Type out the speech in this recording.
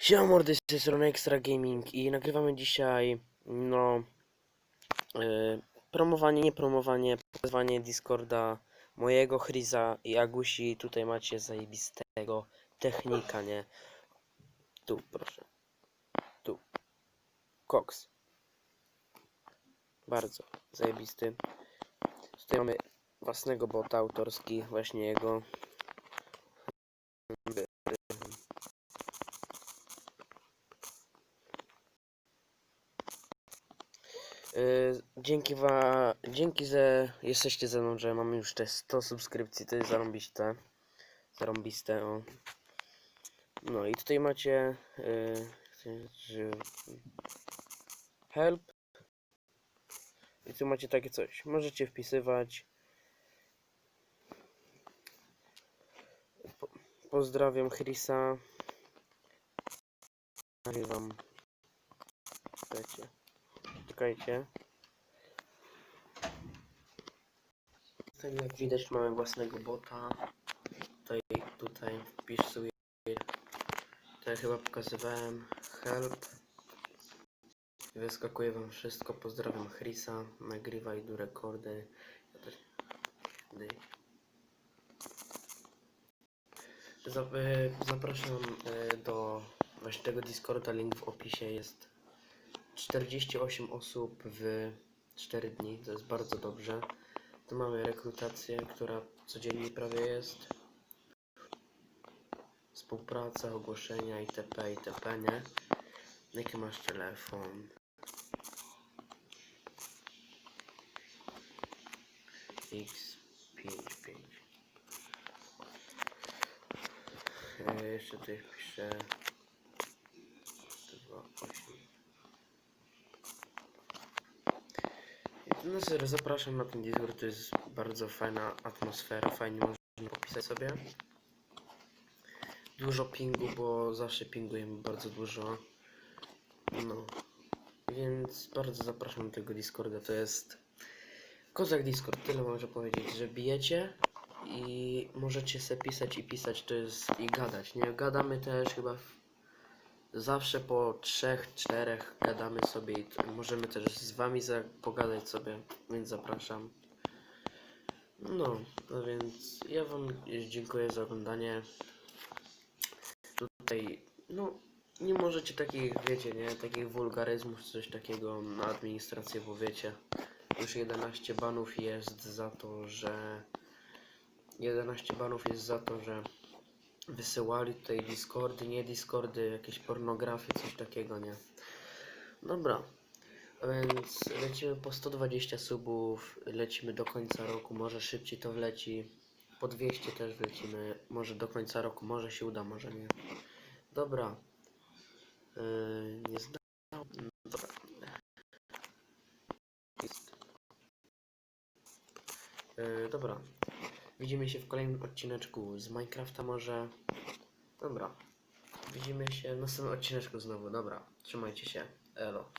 Siema mordy, z tej strony Extra Gaming i nagrywamy dzisiaj, no, yy, promowanie, nie promowanie, pokazywanie Discorda mojego, Chrisa i Agusi. Tutaj macie zajebistego technika, nie? Tu, proszę. Tu. Cox. Bardzo zajebisty. Tutaj mamy własnego bota autorski, właśnie jego. Yy, dzięki wa... Dzięki, że jesteście ze mną, że mamy już te 100 subskrypcji, to jest zarąbiste. Zarąbiste, o. No i tutaj macie... Yy, help. I tu macie takie coś. Możecie wpisywać. Po, pozdrawiam Chrisa. Nagrywam. Czekajcie. Czekajcie. Tutaj jak widać mamy własnego bota. Tutaj, tutaj wpisuję. Tutaj chyba pokazywałem help. Wyskakuje wam wszystko. Pozdrawiam Chrisa. Nagrywa i du rekordy. Ja też... E, Zapraszam e, do właśnie tego Discorda. Link w opisie jest. 48 osób w 4 dni, to jest bardzo dobrze. Tu mamy rekrutację, która codziennie prawie jest. Współpraca, ogłoszenia itp. itp. nie? Jaki masz telefon? X55 e, Jeszcze tutaj wpiszę No serio, zapraszam na ten Discord, to jest bardzo fajna atmosfera, fajnie można popisać sobie. Dużo pingu, bo zawsze pingujemy bardzo dużo. No, więc bardzo zapraszam do tego Discorda, to jest kozak Discord, tyle może powiedzieć, że bijecie i możecie sobie pisać i pisać, to jest i gadać, nie? Gadamy też chyba Zawsze po trzech, czterech gadamy sobie i możemy też z wami pogadać sobie, więc zapraszam. No, no więc ja wam dziękuję za oglądanie. Tutaj, no, nie możecie takich, wiecie, nie, takich wulgaryzmów, coś takiego na administrację, bo wiecie, już 11 banów jest za to, że 11 banów jest za to, że wysyłali tutaj Discordy, nie Discordy, jakieś pornografie, coś takiego, nie? Dobra, więc lecimy po 120 subów, lecimy do końca roku, może szybciej to wleci, po 200 też wlecimy, może do końca roku, może się uda, może nie. Dobra, yy, nie znam, dobra. Yy, dobra, widzimy się w kolejnym odcineczku z Minecrafta może. Dobra. Widzimy się w następnym odcineczku znowu. Dobra. Trzymajcie się. Elo.